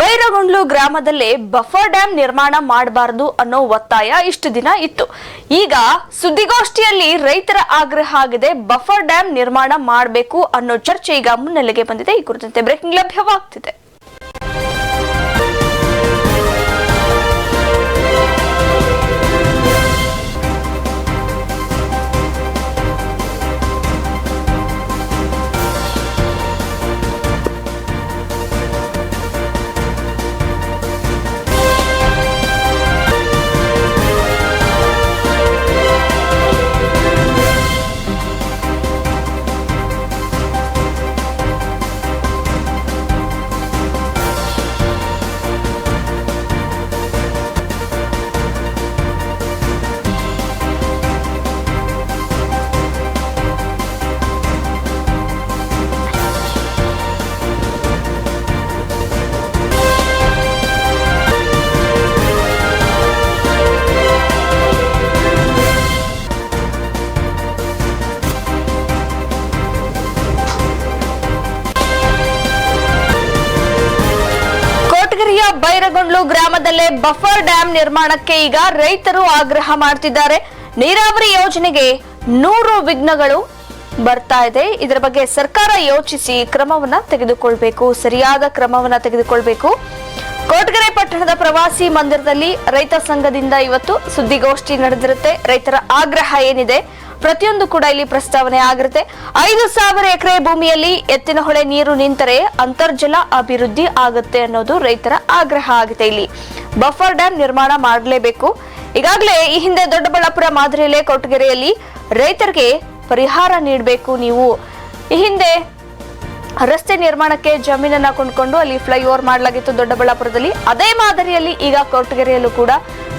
ಬೈರಗೊಂಡ್ಲು ಗ್ರಾಮದಲ್ಲಿ buffer dam ನಿರ್ಮಾಣ ಮಾಡಬಾರದು ಅನ್ನೋ ಒತ್ತಾಯ ಇಷ್ಟು ದಿನ ಇತ್ತು. ಈಗ ಸುದ್ದಿಗೋಷ್ಠಿಯಲ್ಲಿ ರೈತರ ಆಗ್ರಹ ಆಗಿದೆ, ಬಫರ್ ಡ್ಯಾಂ ನಿರ್ಮಾಣ ಮಾಡಬೇಕು ಅನ್ನೋ ಚರ್ಚೆ ಈಗ ಮುನ್ನೆಲೆಗೆ ಬಂದಿದೆ. ಈ ಕುರಿತಂತೆ ಬ್ರೇಕಿಂಗ್ ಲಭ್ಯವಾಗ್ತಿದೆ. ಗ್ರಾಮದಲ್ಲೇ ಬಫರ್ ಡ್ಯಾಂ ನಿರ್ಮಾಣಕ್ಕೆ ಈಗ ರೈತರು ಆಗ್ರಹ ಮಾಡ್ತಿದ್ದಾರೆ. ನೀರಾವರಿ ಯೋಜನೆಗೆ ನೂರು ವಿಘ್ನಗಳು ಬರ್ತಾ ಇದೆ. ಇದರ ಬಗ್ಗೆ ಸರ್ಕಾರ ಯೋಚಿಸಿ ಕ್ರಮವನ್ನ ತೆಗೆದುಕೊಳ್ಬೇಕು. ಸರಿಯಾದ ಕ್ರಮವನ್ನ ತೆಗೆದುಕೊಳ್ಬೇಕು. ಕೋಟಗೆರೆ ಪಟ್ಟಣದ ಪ್ರವಾಸಿ ಮಂದಿರದಲ್ಲಿ ರೈತ ಸಂಘದಿಂದ ಇವತ್ತು ಸುದ್ದಿಗೋಷ್ಠಿ ನಡೆದಿರುತ್ತೆ. ರೈತರ ಆಗ್ರಹ ಏನಿದೆ? ಪ್ರತಿಯೊಂದು ಕೂಡ ಇಲ್ಲಿ ಪ್ರಸ್ತಾವನೆ ಆಗಿರುತ್ತೆ. ಐದು ಸಾವಿರ ಎಕರೆ ಭೂಮಿಯಲ್ಲಿ ಎತ್ತಿನ ಹೊಳೆ ನೀರು ನಿಂತರೆ ಅಂತರ್ಜಲ ಅಭಿವೃದ್ಧಿ ಆಗುತ್ತೆ ಅನ್ನೋದು ರೈತರ ಆಗ್ರಹ ಆಗಿದೆ ಇಲ್ಲಿ. ಬಫರ್ ಡ್ಯಾಮ್ ನಿರ್ಮಾಣ ಮಾಡಲೇಬೇಕು. ಈಗಾಗಲೇ ಈ ಹಿಂದೆ ದೊಡ್ಡಬಳ್ಳಾಪುರ ಮಾದರಿಯಲ್ಲೇ ಕೊಟ್ಟಗೆರೆಯಲ್ಲಿ ರೈತರಿಗೆ ಪರಿಹಾರ ನೀಡಬೇಕು ನೀವು. ಈ ಹಿಂದೆ ರಸ್ತೆ ನಿರ್ಮಾಣಕ್ಕೆ ಜಮೀನನ್ನ ಕೊಂಡ್ಕೊಂಡು ಅಲ್ಲಿ ಫ್ಲೈಓವರ್ ಮಾಡಲಾಗಿತ್ತು ದೊಡ್ಡಬಳ್ಳಾಪುರದಲ್ಲಿ. ಅದೇ ಮಾದರಿಯಲ್ಲಿ ಈಗ ಕೊರಟಗೆರೆಯಲ್ಲೂ ಕೂಡ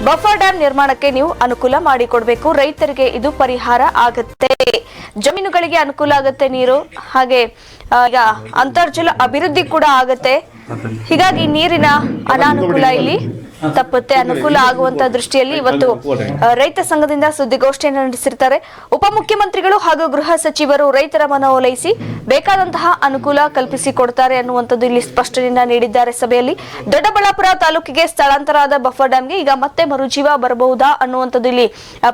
ಬಫರ್ ಡ್ಯಾಂ ನಿರ್ಮಾಣಕ್ಕೆ ನೀವು ಅನುಕೂಲ ಮಾಡಿಕೊಡ್ಬೇಕು. ರೈತರಿಗೆ ಇದು ಪರಿಹಾರ ಆಗುತ್ತೆ. ಜಮೀನುಗಳಿಗೆ ಅನುಕೂಲ ಆಗುತ್ತೆ ನೀರು. ಹಾಗೆ ಈಗ ಅಂತರ್ಜಲ ಅಭಿವೃದ್ಧಿ ಕೂಡ ಆಗತ್ತೆ. ಹೀಗಾಗಿ ನೀರಿನ ಅನಾನುಕೂಲ ಇಲ್ಲಿ. ತಪ್ಪುತ್ತೆ, ಅನುಕೂಲ ಆಗುವಂತ ದೃಷ್ಟಿಯಲ್ಲಿ ಇವತ್ತು ರೈತ ಸಂಘದಿಂದ ಸುದ್ದಿಗೋಷ್ಠಿಯನ್ನು ನಡೆಸಿರ್ತಾರೆ. ಉಪಮುಖ್ಯಮಂತ್ರಿಗಳು ಹಾಗೂ ಗೃಹ ಸಚಿವರು ರೈತರ ಮನವೊಲೈಸಿ ಬೇಕಾದಂತಹ ಅನುಕೂಲ ಕಲ್ಪಿಸಿ ಕೊಡ್ತಾರೆ ಅನ್ನುವಂಥದ್ದು ಇಲ್ಲಿ ಸ್ಪಷ್ಟನೆಯನ್ನ ನೀಡಿದ್ದಾರೆ ಸಭೆಯಲ್ಲಿ. ದೊಡ್ಡಬಳ್ಳಾಪುರ ತಾಲೂಕಿಗೆ ಸ್ಥಳಾಂತರ ಆದ ಬಫರ್ ಡ್ಯಾಂಗೆ ಈಗ ಮತ್ತೆ ಮರುಜೀವ ಬರಬಹುದಾ ಅನ್ನುವಂಥದ್ದು ಇಲ್ಲಿ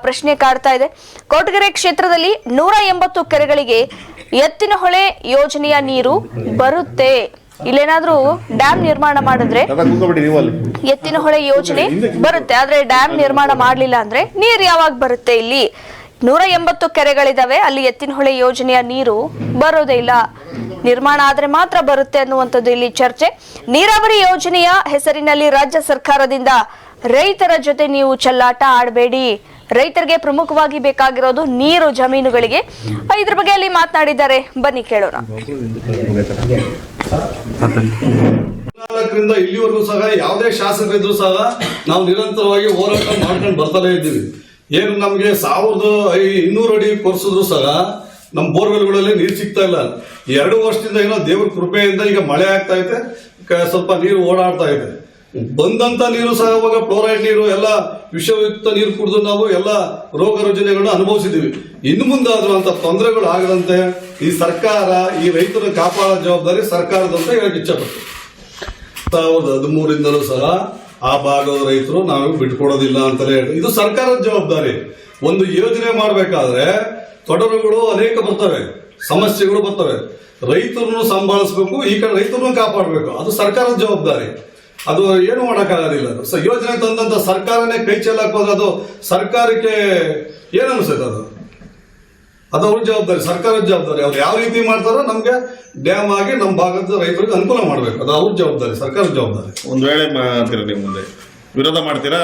ಪ್ರಶ್ನೆ ಕಾಡ್ತಾ ಇದೆ. ಕೋಟಗೆರೆ ಕ್ಷೇತ್ರದಲ್ಲಿ ನೂರ ಎಂಬತ್ತು ಕೆರೆಗಳಿಗೆ ಎತ್ತಿನ ಹೊಳೆ ಯೋಜನೆಯ ನೀರು ಬರುತ್ತೆ. ಇಲ್ಲೇನಾದ್ರೂ ಡ್ಯಾಮ್ ನಿರ್ಮಾಣ ಮಾಡಿದ್ರೆ ಎತ್ತಿನ ಹೊಳೆ ಯೋಜನೆ ಬರುತ್ತೆ. ಆದ್ರೆ ಡ್ಯಾಮ್ ನಿರ್ಮಾಣ ಮಾಡಲಿಲ್ಲ ಅಂದ್ರೆ ನೀರು ಯಾವಾಗ ಬರುತ್ತೆ ಇಲ್ಲಿ? ನೂರ ಎಂಬತ್ತು ಕೆರೆಗಳಿದಾವೆ. ಅಲ್ಲಿ ಎತ್ತಿನ ಹೊಳೆ ಯೋಜನೆಯ ನೀರು ಬರೋದೇ ಇಲ್ಲ. ನಿರ್ಮಾಣ ಆದ್ರೆ ಮಾತ್ರ ಬರುತ್ತೆ ಅನ್ನುವಂಥದ್ದು ಇಲ್ಲಿ ಚರ್ಚೆ. ನೀರಾವರಿ ಯೋಜನೆಯ ಹೆಸರಿನಲ್ಲಿ ರಾಜ್ಯ ಸರ್ಕಾರದಿಂದ ರೈತರ ಜೊತೆ ನೀವು ಚೆಲ್ಲಾಟ ಆಡಬೇಡಿ. ರೈತರಿಗೆ ಪ್ರಮುಖವಾಗಿ ಬೇಕಾಗಿರೋದು ನೀರು ಜಮೀನುಗಳಿಗೆ. ಇದ್ರ ಬಗ್ಗೆ ಅಲ್ಲಿ ಮಾತನಾಡಿದ್ದಾರೆ. ಬನ್ನಿ ಕೇಳೋಣ. ನಾಲ್ಕರಿಂದ ಇಲ್ಲಿವರೆಗೂ ಸಹ, ಯಾವುದೇ ಶಾಸಕರಿದ್ರು ಸಹ ನಾವು ನಿರಂತರವಾಗಿ ಹೋರಾಟ ಮಾಡ್ಕೊಂಡು ಬರ್ತಾನೆ ಇದ್ದೀವಿ. ಏನು ನಮಗೆ ಸಾವಿರದ ಇನ್ನೂರು ಅಡಿ ಕೊರೆಸಿದ್ರು ಸಹ ನಮ್ಮ ಬೋರ್ವೆಲ್ಗಳಲ್ಲಿ ನೀರು ಸಿಗ್ತಾ ಇಲ್ಲ. ಎರಡು ವರ್ಷದಿಂದ ಏನೋ ದೇವ್ರ ಕೃಪೆಯಿಂದ ಈಗ ಮಳೆ ಆಗ್ತಾ ಇದೆ ಸ್ವಲ್ಪ ನೀರು ಓಡಾಡ್ತಾ ಇದೆ. ಬಂದಂತ ನೀರು ಸಹ ಇವಾಗ ಫ್ಲೋರೈಡ್ ನೀರು, ಎಲ್ಲ ವಿಷಯುಕ್ತ ನೀರು ಕುಡಿದು ನಾವು ಎಲ್ಲ ರೋಗ ರುಜಿನಗಳನ್ನ ಅನುಭವಿಸಿದೀವಿ ಇನ್ನು ಮುಂದಾದ್ರೂ ಅಂತ ತೊಂದರೆಗಳು ಆಗದಂತೆ ಈ ಸರ್ಕಾರ, ಈ ರೈತರ ಕಾಪಾಡೋ ಜವಾಬ್ದಾರಿ ಸರ್ಕಾರದಂತ ಹೇಳಕ್ಕೆ ಹೇಳಕ್ ಇಚ್ಛಪಡ್ತೀನಿ. ಸಾವಿರದ ಹದಿಮೂರಿಂದಲೂ ಸಹ ಆ ಭಾಗದ ರೈತರು ನಾವು ಬಿಟ್ಕೊಡೋದಿಲ್ಲ ಅಂತಲೇ ಹೇಳಿ ಇದು ಸರ್ಕಾರದ ಜವಾಬ್ದಾರಿ. ಒಂದು ಯೋಜನೆ ಮಾಡಬೇಕಾದ್ರೆ ತೊಡರುಗಳು ಅನೇಕ ಬರ್ತವೆ, ಸಮಸ್ಯೆಗಳು ಬರ್ತವೆ. ರೈತರನ್ನು ಸಂಭಾಳಿಸ್ಬೇಕು, ಈ ಕಡೆ ರೈತರನ್ನು ಕಾಪಾಡಬೇಕು. ಅದು ಸರ್ಕಾರದ ಜವಾಬ್ದಾರಿ. ಅದು ಏನು ಮಾಡೋಕ್ಕಾಗೋದಿಲ್ಲ ಯೋಜನೆ ತಂದಂತ ಸರ್ಕಾರನೇ ಕೈ ಚೆಲ್ಲಕ್ ಹೋದ್ರೆ ಅದು ಸರ್ಕಾರಕ್ಕೆ ಏನು ಅನಿಸುತ್ತೆ ಅದು? ಅದು ಅವ್ರ ಜವಾಬ್ದಾರಿ ಸರ್ಕಾರದ ಜವಾಬ್ದಾರಿ. ಅವ್ರು ಯಾವ ರೀತಿ ಮಾಡ್ತಾರೋ ನಮ್ಗೆ ಡ್ಯಾಮ್ ಆಗಿ ನಮ್ಮ ಭಾಗದ ರೈತರಿಗೆ ಅನುಕೂಲ ಮಾಡಬೇಕು. ಅದು ಅವ್ರ ಜವಾಬ್ದಾರಿ ಸರ್ಕಾರದ ಜವಾಬ್ದಾರಿ. ಒಂದ್ ವೇಳೆ ಮಾಡ್ತೀರಾ ನೀವು ಮುಂದೆ? ವಿರೋಧ ಮಾಡ್ತೀರಾ?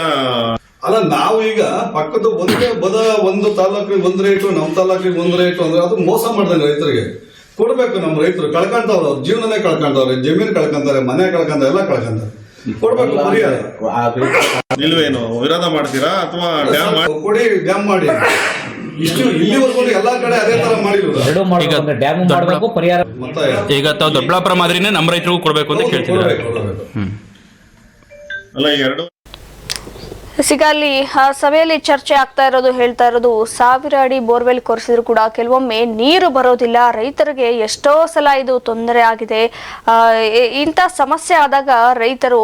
ಅಲ್ಲ ನಾವು ಈಗ ಪಕ್ಕದ ಒಂದೇ ಬದ ಒಂದು ತಾಲೂಕಿಗೆ ಒಂದ್ ರೇಟು ನಮ್ಮ ತಾಲೂಕಿಗೆ ಒಂದ್ ರೇಟು ಅಂದ್ರೆ ಅದು ಮೋಸ ಮಾಡ್ದಂಗೆ ರೈತರಿಗೆ. ಕೊಡ್ಬೇಕು ನಮ್ಮ ರೈತರು. ಕಳ್ಕೊಂತವ್ರು ಅವ್ರ. ಜೀವನನೇ ಕಳ್ಕೊಂತವ್ರೆ. ಜಮೀನ್ ಕಳ್ಕೊಂತಾರೆ ಮನೆ ಕಳ್ಕೊಂತಾರೆ ಎಲ್ಲ ಕಳ್ಕೊಂತಾರೆ. ಕೊಡ್ಬೇಕು ಪರಿಹಾರ ನಿಲ್ವೇನು ವಿರೋಧ ಮಾಡ್ತೀರಾ ಅಥವಾ ಡ್ಯಾಮ್ ಮಾಡಿ ಕೊಡಿ ಡ್ಯಾಮ್ ಮಾಡಿ. ಇಷ್ಟು ಇಲ್ಲಿವರೆಗೂ ಎಲ್ಲಾ ಕಡೆ ಅದೇ ತರ ಮಾಡಿದ್ರು ಎರಡು ಮಾಡಬೇಕು ಅಂದ್ರೆ ಡ್ಯಾಮ್ ಮಾಡಬೇಕು ಪರಿಹಾರ ಈಗ ತಾವು ದೊಡ್ಡಬಳ್ಳಾಪುರ ಮಾದರಿನೇ ನಮ್ಮ ರೈತರಿಗೂ ಕೊಡಬೇಕು ಅಂತ ಕೇಳ್ತಿದ್ದಾರೆ. ಅಲ್ಲ ಎರಡು ಈಗ ಅಲ್ಲಿ ಸಭೆಯಲ್ಲಿ ಚರ್ಚೆ ಆಗ್ತಾ ಇರೋದು, ಹೇಳ್ತಾ ಇರೋದು ಸಾವಿರ ಅಡಿ ಬೋರ್ವೆಲ್ ಕೊರೆಸಿದ್ರು ಕೂಡ ಕೆಲವೊಮ್ಮೆ ನೀರು ಬರೋದಿಲ್ಲ, ರೈತರಿಗೆ ಎಷ್ಟೋ ಸಲ ಇದು ತೊಂದರೆ ಆಗಿದೆ. ಇಂಥ ಸಮಸ್ಯೆ ಆದಾಗ ರೈತರು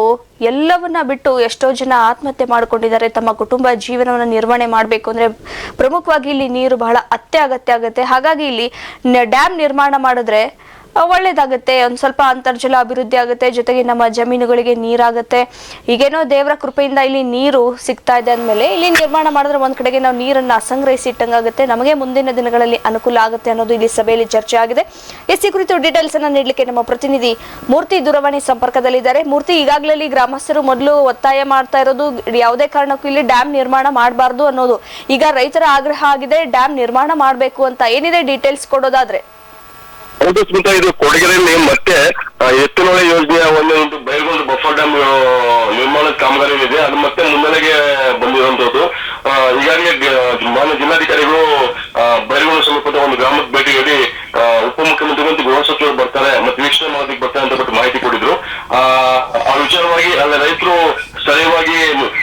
ಎಲ್ಲವನ್ನ ಬಿಟ್ಟು ಎಷ್ಟೋ ಜನ ಆತ್ಮಹತ್ಯೆ ಮಾಡ್ಕೊಂಡಿದ್ದಾರೆ, ತಮ್ಮ ಕುಟುಂಬ ಜೀವನವನ್ನು ನಿರ್ವಹಣೆ ಮಾಡಬೇಕು ಅಂದ್ರೆ ಪ್ರಮುಖವಾಗಿ ಇಲ್ಲಿ ನೀರು ಬಹಳ ಅತ್ಯಗತ್ಯ ಆಗುತ್ತೆ. ಹಾಗಾಗಿ ಇಲ್ಲಿ ಡ್ಯಾಮ್ ನಿರ್ಮಾಣ ಮಾಡಿದ್ರೆ ಒಳ್ಳೇದಾಗುತ್ತೆ, ಒಂದು ಸ್ವಲ್ಪ ಅಂತರ್ಜಲ ಅಭಿವೃದ್ಧಿ ಆಗುತ್ತೆ, ಜೊತೆಗೆ ನಮ್ಮ ಜಮೀನುಗಳಿಗೆ ನೀರಾಗುತ್ತೆ. ಈಗೇನೋ ದೇವರ ಕೃಪೆಯಿಂದ ಇಲ್ಲಿ ನೀರು ಸಿಗ್ತಾ ಇದೆ ಅಂದಮೇಲೆ ಇಲ್ಲಿ ನಿರ್ಮಾಣ ಮಾಡಿದ್ರೆ ಒಂದ್ ಕಡೆಗೆ ನಾವು ನೀರನ್ನ ಸಂಗ್ರಹಿಸಿ ಇಟ್ಟಂಗಾಗುತ್ತೆ. ನಮಗೆ ಮುಂದಿನ ದಿನಗಳಲ್ಲಿ ಅನುಕೂಲ ಆಗುತ್ತೆ ಅನ್ನೋದು ಇಲ್ಲಿ ಸಭೆಯಲ್ಲಿ ಚರ್ಚೆ ಆಗಿದೆ. ಎಸ್ ಈ ಕುರಿತು ಡೀಟೇಲ್ಸ್ ಅನ್ನ ನೀಡಲಿಕ್ಕೆ ನಮ್ಮ ಪ್ರತಿನಿಧಿ ಮೂರ್ತಿ ದೂರವಾಣಿ ಸಂಪರ್ಕದಲ್ಲಿದ್ದಾರೆ. ಮೂರ್ತಿ, ಈಗಾಗಲೇ ಗ್ರಾಮಸ್ಥರು ಮೊದಲು ಒತ್ತಾಯ ಮಾಡ್ತಾ ಇರೋದು, ಯಾವುದೇ ಕಾರಣಕ್ಕೂ ಇಲ್ಲಿ ಡ್ಯಾಮ್ ನಿರ್ಮಾಣ ಮಾಡಬಾರ್ದು ಅನ್ನೋದು. ಈಗ ರೈತರ ಆಗ್ರಹ ಆಗಿದೆ, ಡ್ಯಾಮ್ ನಿರ್ಮಾಣ ಮಾಡಬೇಕು ಅಂತ ಏನಿದೆ ಡೀಟೇಲ್ಸ್ ಕೊಡೋದಾದ್ರೆ? ಹೌದು ಸ್ಮಿತಾ ಇದು ಕೊಡಗಿನಲ್ಲಿ ಮತ್ತೆ ಎತ್ತಿನೊಳೆ ಯೋಜನೆಯ ಒಂದು ಒಂದು ಬೈಲ್ಗೊಂಡು ಬಫರ್ ಡ್ಯಾಮ್ ನಿರ್ಮಾಣದ ಕಾಮಗಾರಿ ಇದೆ ಅದು ಮತ್ತೆ ಮುನ್ನೆಲೆಗೆ ಬಂದಿರುವಂತದ್ದು ಆ, ಈಗಾಗಲೇ ಗ- ಮಾನ್ಯ ಜಿಲ್ಲಾಧಿಕಾರಿಗಳು ಬೈಲ್ಗೊಂಡು ಸಮೀಪದ ಒಂದು ಗ್ರಾಮಕ್ಕೆ ಭೇಟಿ ನೀಡಿ ಆ, ಉಪಮುಖ್ಯಮಂತ್ರಿ ಮತ್ತು ಗೃಹ ಸಚಿವರು ಬರ್ತಾರೆ ಮತ್ತೆ ವೀಕ್ಷಣೆ ಮಾಡೋದಕ್ಕೆ ಬರ್ತಾರೆ ಅಂತ ಬಿಟ್ಟು ಮಾಹಿತಿ ಕೊಟ್ಟಿದ್ರು ಆ ಆ ವಿಚಾರವಾಗಿ ಅಲ್ಲಿ ರೈತರು ಸ್ಥಳೀಯವಾಗಿ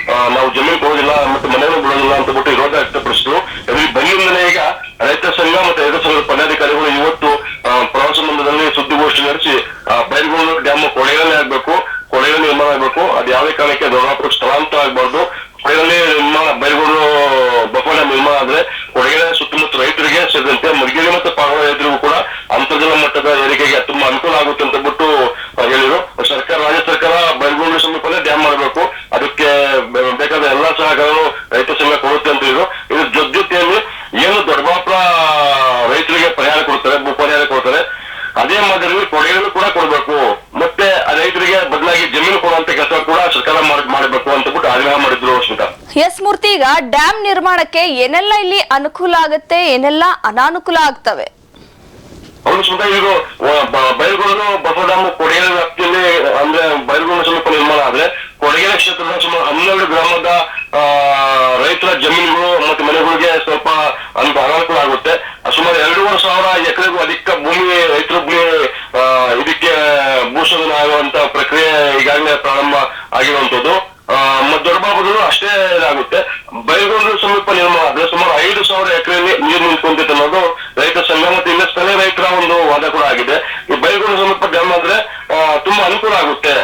ಆ, ನಾವು ಜಮೀನು ಕೊಡೋದಿಲ್ಲ ಮತ್ತೆ ಮನೆಯನ್ನು ಬಿಡೋದಿಲ್ಲ ಅಂತ ಬಿಟ್ಟು ವಿರೋಧ ವ್ಯಕ್ತಪಡಿಸಿದ್ರು ಅದ್ರ ಬೆನ್ನಿಂದಲೇ ಈಗ ರೈತ ಸಂಘ ಮತ್ತೆ ರೈತ ಸಂಘದ ಪದಾಧಿಕಾರಿಗಳು ಇವತ್ತು ಆ, ಪ್ರವಾಸ ಮಂದಿರದಲ್ಲಿ ಸುದ್ದಿಗೋಷ್ಠಿ ನಡೆಸಿ ಆ, ಬೈಲ್ಗೊಂಡು ಡ್ಯಾಮ್ ಕೊಳೆಯಲ್ಲೇ ಆಗ್ಬೇಕು ಕೊಳೆಯಲ್ಲಿ ನಿರ್ಮಾಣ ಆಗ್ಬೇಕು ಅದು ಯಾವುದೇ ಕಾರಣಕ್ಕೆ ದೊಡ್ಡಾಪುರ ಸ್ಥಳಾಂತರ ಆಗ್ಬಾರ್ದು ಕೊಳೆಯಲ್ಲಿ ನಿರ್ಮಾಣ ಬೈಲ್ಗೊಂಡು ಬಫರ್ ಡ್ಯಾಮ್ ನಿರ್ಮಾಣ ಆದ್ರೆ ಕೊಳೆಯ ಸುತ್ತಮುತ್ತ ರೈತರಿಗೆ ಸೇರಿದಂತೆ ಮಡಿಕೇರಿ ಮತ್ತು ಪಾವಳ ರೈತರಿಗೂ ಕೂಡ ಅಂತರ್ಜಲ ಮಟ್ಟದ ಏರಿಕೆಗೆ ತುಂಬಾ ಅನುಕೂಲ ಆಗುತ್ತೆ ಅಂತ ಬಿಟ್ಟು ಆ, ಹೇಳಿದ್ರು ಸರ್ಕಾರ ರಾಜ್ಯ ಸರ್ಕಾರ ಬೈಲ್ಗೊಂಡು ಸಮೀಪನೇ ಡ್ಯಾಮ್ ಮಾಡಬೇಕು ಅದಕ್ಕೆ ಬೆ- ಬೇಕಾದ ಎಲ್ಲಾ ಸಹಕಾರಗಳು ರೈತ ಸಂಘ ಕೊಡುತ್ತೆ ಅಂತ ಹೇಳಿದ್ರು ಇದ್ರ ಜೊತೆ ಜೊತೆಯಲ್ಲಿ ಏನು ದೊಡ್ಡಬಳ್ಳಾಪುರ ರೈತರಿಗೆ ಪರಿಹಾರ ಕೊಡ್ತಾರೆ ಭೂ ಪರಿಹಾರ ಕೊಡ್ತಾರೆ ಅದೇ ಮಾದರಿಯಲ್ಲಿ ಕೊಡುಗೆಗಳು ಕೂಡ ಕೊಡಬೇಕು ಮತ್ತೆ ಆ ರೈತರಿಗೆ ಬದಲಾಗಿ ಜಮೀನು ಕೊಡುವಂತ ಕೆಲಸ ಕೂಡ ಸರ್ಕಾರ ಮಾಡ್- ಮಾಡಬೇಕು ಅಂತ ಬಿಟ್ಟು ಆಗ್ರಹ ಮಾಡಿದ್ರು ಸ್ಮಿತಾ ಎಸ್ ಮೂರ್ತಿ, ಈಗ ಡ್ಯಾಮ್ ನಿರ್ಮಾಣಕ್ಕೆ ಏನೆಲ್ಲ ಇಲ್ಲಿ ಅನುಕೂಲ ಆಗುತ್ತೆ, ಏನೆಲ್ಲ ಅನಾನುಕೂಲ ಆಗ್ತವೆ? ಹೌದು ಸ್ಮಿತಾ ಈಗ ಬೈಲ್ಗೊಂಡು ಬಫರ್ ಡ್ಯಾಮ್ ಕೊಡಗೇರಿ ವ್ಯಾಪ್ತಿಯಲ್ಲಿ, ಅಂದ್ರೆ ಬೈಲ್ಗೊಂಡು ಸ್ವಲ್ಪ ನಿರ್ಮಾಣ ಆದ್ರೆ, ಕೊಡಗೇರಿ ಕ್ಷೇತ್ರದ ಸುಮಾರು ಹನ್ನೆರಡು ಗ್ರಾಮದ ರೈತರ ಜಮೀನುಗಳು ಮತ್ತೆ ಮನೆಗಳಿಗೆ ಸ್ವಲ್ಪ ಅನುಕೂಲ ಆಗುತ್ತೆ ಸುಮಾರು ಎರಡೂವರೆ ಸಾವಿರ ಎಕರೆಗೂ ಅಧಿಕ ಭೂಮಿ ರೈತರ ಭೂಮಿ ಆ, ಇದಕ್ಕೆ ಭೂಶೋಧನೆ ಆಗುವಂತ ಪ್ರಕ್ರಿಯೆ ಈಗಾಗಲೇ ಪ್ರಾರಂಭ ಆಗಿರುವಂತದ್ದು ಆ, ಮತ್ತೆ ದೊಡ್ಡಬಾಬುಗಳು ಇದಾಗುತ್ತೆ ಬೈಗೊಂಡು ಸಮೀಪ ನಿರ್ಮಾಣ ಸುಮಾರು ಐದು ಸಾವಿರ ಎಕರೆಯಲ್ಲಿ ನೀರು ನಿಂತ್ಕೊಂತಿತ್ತು ಅನ್ನೋದು ರೈತ ಸಂಘ ಮತ್ತೆ ಇಲ್ಲ ಸ್ಥಳೀಯ ರೈತರ ಒಂದು ವಾದ ಕೂಡ ಆಗಿದೆ. ಈ ಬೈಗೂರು ಸಮೀಪ ಡ್ಯಾಮ್ ಆದ್ರೆ ತುಂಬಾ ಅನುಕೂಲ ಆಗುತ್ತೆ.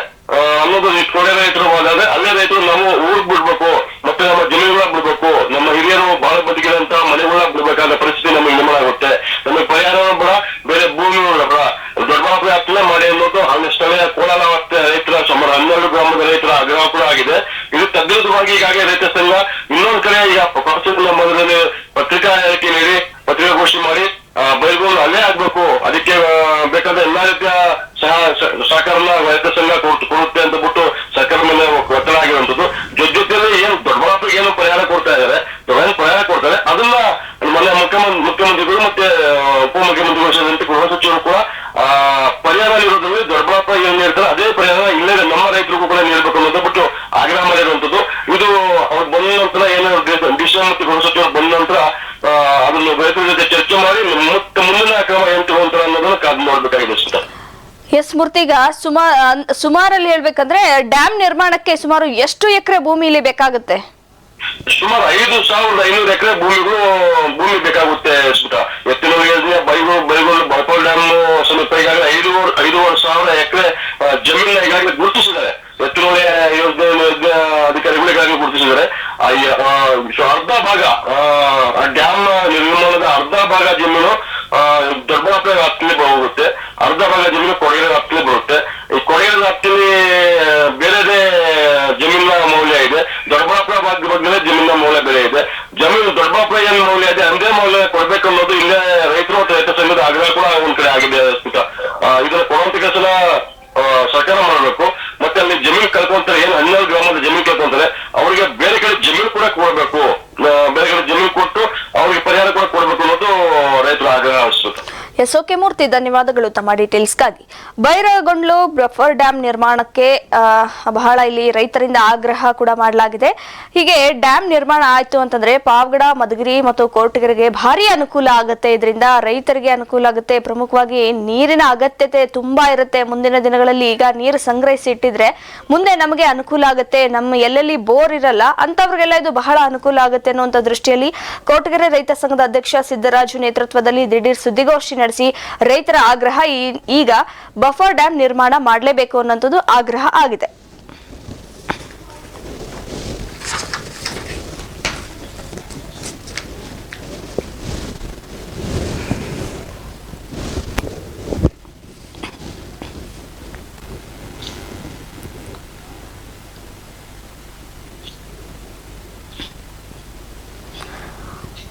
ಅನ್ನೋದು ಈ ರೈತರ ವಾದ ಆದ್ರೆ ಅಲ್ಲೇ ರೈತರು ನಾವು ಊರ್ಗ್ ಬಿಡ್ಬೇಕು, ಮತ್ತೆ ನಮ್ಮ ಜಮೀನುಗಳ ಬಿಡ್ಬೇಕು, ನಮ್ಮ ಹಿರಿಯರು ಬಹಳ ಬದುಕಿದಂತ ಮನೆಗಳ ಬಿಡ್ಬೇಕಾದ ಪರಿಸ್ಥಿತಿ ನಮಗೆ ನಿರ್ಮಾಣ ಆಗುತ್ತೆ. ನಮಗೆ ಪರಿಹಾರ ಬೇಡ, ಬೇರೆ ಭೂಮಿ ಬೇಡ. ದೊಡ್ಡಬಳ್ಳಾಪುರ ವ್ಯಾಪ್ತಿನ ಮಾಡಿ ಅನ್ನೋದು ಅಲ್ಲಿ ಸ್ಥಳೀಯ ಕೋಲಾರ ರೈತರ ಸುಮಾರು ಹನ್ನೆರಡು ಗ್ರಾಮದ ರೈತರ ಆಗ್ರಹ ಕೂಡ ಆಗಿದೆ. ತದ್ವಿರುದ್ಧವಾಗಿ ಈಗಾಗಲೇ ರೈತ ಸಂಘ ಇನ್ನೊಂದ್ ಕಡೆ ಈಗ ಪಕ್ಷದ ಮೊದಲನೇ ಪತ್ರಿಕಾ ಹೇಳಿಕೆ ನೀಡಿ ಪತ್ರಿಕಾಗೋಷ್ಠಿ ಮಾಡಿ ಆ, ಬೈಲ್ಗೊಂಡು ಅಲ್ಲೇ ಆಗ್ಬೇಕು. ಅದಕ್ಕೆ ಬೇಕಾದ ಎಲ್ಲಾ ರೀತಿಯ ಸಹ ಸಹಕಾರನ ರೈತ ಸಂಘ ಕೊಡ್- ಕೊಡುತ್ತೆ ಅಂತ ಬಿಟ್ಟು ಸರ್ಕಾರ ಮೇಲೆ ಒತ್ತಡ ಆಗಿರುವಂತದ್ದು ಜೊತೆ ಜೊತೆಯಲ್ಲಿ ಏನು ದೊಡ್ಡಬಳ್ಳಾಪುರಿಗೆ ಏನು ಪರಿಹಾರ ಕೊಡ್ತಾ ಇದ್ದಾರೆ. ದೊಡ್ಡ ಪರಿಹಾರ ಕೊಡ್ತಾರೆ. ಅದನ್ನ ಮನೆ ಮುಖ್ಯಮಂತ್ರಿ ಮುಖ್ಯಮಂತ್ರಿಗಳು ಮತ್ತೆ ಉಪಮುಖ್ಯಮಂತ್ರಿಗಳು ಸೇರಿದಂತೆ ಗೃಹ ಸಚಿವರು ಕೂಡ ಪರಿಹಾರ ನೀಡೋದ್ರಲ್ಲಿ ದೊಡ್ಡಬಳ್ಳಾಪುರ ಏನ್ ನೀಡ್ತಾರೆ ಅದೇ ಪರಿಹಾರ ಇಲ್ಲೇ ನಮ್ಮ ರೈತರಿಗೂ ಕೂಡ ನೀಡಬೇಕು ಅನ್ನೋದು ಬಿಟ್ಟು ಆಗ್ರಹ ಮಾಡಿರುವಂತದ್ದು ಇದು ಅವ್ರು ಬಂದ ನಂತರ ಏನು ಡಿಸಿಷನ್ ಮತ್ತು ಗೃಹ ಸಚಿವರು ಬಂದ ನಂತರ ಆ, ಅದನ್ನು ರೈತರ ಜೊತೆ ಚರ್ಚೆ ಮಾಡಿ ಮತ್ತೆ ಮುಂದಿನ ಕ್ರಮ ಏನ್ ತಗೊಂತಾರೆ ಅನ್ನೋದನ್ನ ಕಾದು ನೋಡ್ಬೇಕಾಗಿದೆ ಸುತ್ತ ಎಸ್ ಮೂರ್ತಿ, ಈಗ ಸುಮಾರು ಸುಮಾರಲ್ಲಿ ಹೇಳ್ಬೇಕಂದ್ರೆ ಡ್ಯಾಮ್ ನಿರ್ಮಾಣಕ್ಕೆ ಸುಮಾರು ಎಷ್ಟು ಎಕರೆ ಭೂಮಿ ಇಲ್ಲಿ ಬೇಕಾಗುತ್ತೆ? ಸುಮಾರು ಐದು ಸಾವಿರದ ಐನೂರು ಎಕರೆ ಭೂಮಿಗಳು, ಭೂಮಿ ಬೇಕಾಗುತ್ತೆ ಸ್ಮಿತ ಎತ್ತಿನ ಯೋಜನೆ ಬೈಗೋಲ್ ಬೈಗೋಲ್ ಬರ್ಕೋಲ್ ಡ್ಯಾಮ್ ಸಮೀಪ ಈಗಾಗಲೇ ಐದೂವರೆ ಐದೂವರೆ ಸಾವಿರ ಎಕರೆ ಜಮೀನ ಈಗಾಗಲೇ ಗುರುತಿಸಿದ್ದಾರೆ. ಎತ್ತಿನ ಯೋಜನೆ ಅಧಿಕಾರಿಗಳು ಈಗಾಗಲೇ ಗುರುತಿಸಿದ್ದಾರೆ. ಅರ್ಧ ಭಾಗ ಡ್ಯಾಮ್ ನಿರ್ಮಾಣದ ಅರ್ಧ ಭಾಗ ಜಮೀನು ದೊಡ್ಡ ದೊಡ್ಡಬಳ್ಳಾಪುರ ಭಾಗ ಜಮೀನು ಕೊಡಗಿನ ವ್ಯಾಪ್ತಿಯಲ್ಲಿ ಬರುತ್ತೆ. ಈ ಕೊಡಗಿನ ವ್ಯಾಪ್ತಿಯಲ್ಲಿ ಬೇರೆದೇ ಜಮೀನಿನ ಮೌಲ್ಯ ಇದೆ. ದೊಡ್ಡಬಳ್ಳಾಪುರ ಭಾಗದ ಬಗ್ಗೆ ಜಮೀನಿನ ಮೌಲ್ಯ ಬೇರೆ ಇದೆ. ಜಮೀನು ದೊಡ್ಡಬಳ್ಳಾಪುರ ಏನ್ ಮೌಲ್ಯ ಇದೆ? ಅಂದೇ ಮೌಲ್ಯ ಕೊಡ್ಬೇಕು ಅನ್ನೋದು ಇಲ್ಲೇ ರೈತರು ಮತ್ತು ರೈತ ಸಂಘದ ಆಗ್ರಹ ಕೂಡ ಒಂದ್ ಕಡೆ ಆಗಿದೆ ಸ್ಮಿತಾ ಇದನ್ನ ಕೊಡುವಂತ ಸರ್ಕಾರ ಮಾಡಬೇಕು. ಮತ್ತೆ ಅಲ್ಲಿ ಜಮೀನು ಕಳ್ಕೊಂತಾರೆ, ಏನ್ ಹನ್ನೆರಡು ಗ್ರಾಮದ ಜಮೀನು ಕಳ್ಕೊಂತಾರೆ, ಅವರಿಗೆ ಬೇರೆ ಕಡೆ ಜಮೀನು ಕೂಡ ಕೊಡಬೇಕು. ಬೇರೆ ಕಡೆ ಜಮೀನು ಕೊಟ್ಟು ಅವ್ರಿಗೆ ಪರಿಹಾರ ಕೂಡ ಕೊಡ್ಬೇಕು ಅನ್ನೋದು ರೈತರ ಆಗ್ರಹ ಅನಿಸುತ್ತೆ ಎಸ್ ಮೂರ್ತಿ, ಧನ್ಯವಾದಗಳು ತಮ್ಮ ಡೀಟೇಲ್ಸ್ಗಾಗಿ. ಬೈರಗೊಂಡ್ಲು ಬಫರ್ ಡ್ಯಾಮ್ ನಿರ್ಮಾಣಕ್ಕೆ ಬಹಳ ಇಲ್ಲಿ ರೈತರಿಂದ ಆಗ್ರಹ ಕೂಡ ಮಾಡಲಾಗಿದೆ. ಹೀಗೆ ಡ್ಯಾಮ್ ನಿರ್ಮಾಣ ಆಯ್ತು ಅಂತಂದ್ರೆ ಪಾವಗಡ, ಮಧುಗಿರಿ ಮತ್ತು ಕೋಟಗಿರಿಗೆ ಭಾರಿ ಅನುಕೂಲ ಆಗುತ್ತೆ. ಇದರಿಂದ ರೈತರಿಗೆ ಅನುಕೂಲ ಆಗುತ್ತೆ. ಪ್ರಮುಖವಾಗಿ ನೀರಿನ ಅಗತ್ಯತೆ ತುಂಬಾ ಇರುತ್ತೆ. ಮುಂದಿನ ದಿನಗಳಲ್ಲಿ ಈಗ ನೀರು ಸಂಗ್ರಹಿಸಿ ಇಟ್ಟಿದ್ರೆ ಮುಂದೆ ನಮಗೆ ಅನುಕೂಲ ಆಗುತ್ತೆ. ನಮ್ಮ ಎಲ್ಲೆಲ್ಲಿ ಬೋರ್ ಇರಲ್ಲ ಅಂತವ್ರಿಗೆಲ್ಲ ಇದು ಬಹಳ ಅನುಕೂಲ ಆಗುತ್ತೆ ಅನ್ನುವಂತ ದೃಷ್ಟಿಯಲ್ಲಿ ಕೋಟಗೆರೆ ರೈತ ಸಂಘದ ಅಧ್ಯಕ್ಷ ಸಿದ್ದರಾಜು ನೇತೃತ್ವದಲ್ಲಿ ದಿಢೀರ್ ಸುದ್ದಿಗೋಷ್ಠಿ ನಡೆಸಿ ರೈತರ ಆಗ್ರಹ ಈಗ ಬಫರ್ ಡ್ಯಾಮ್ ನಿರ್ಮಾಣ ಮಾಡಲೇಬೇಕು ಅನ್ನೋಂಥದ್ದು ಆಗ್ರಹ ಆಗಿದೆ.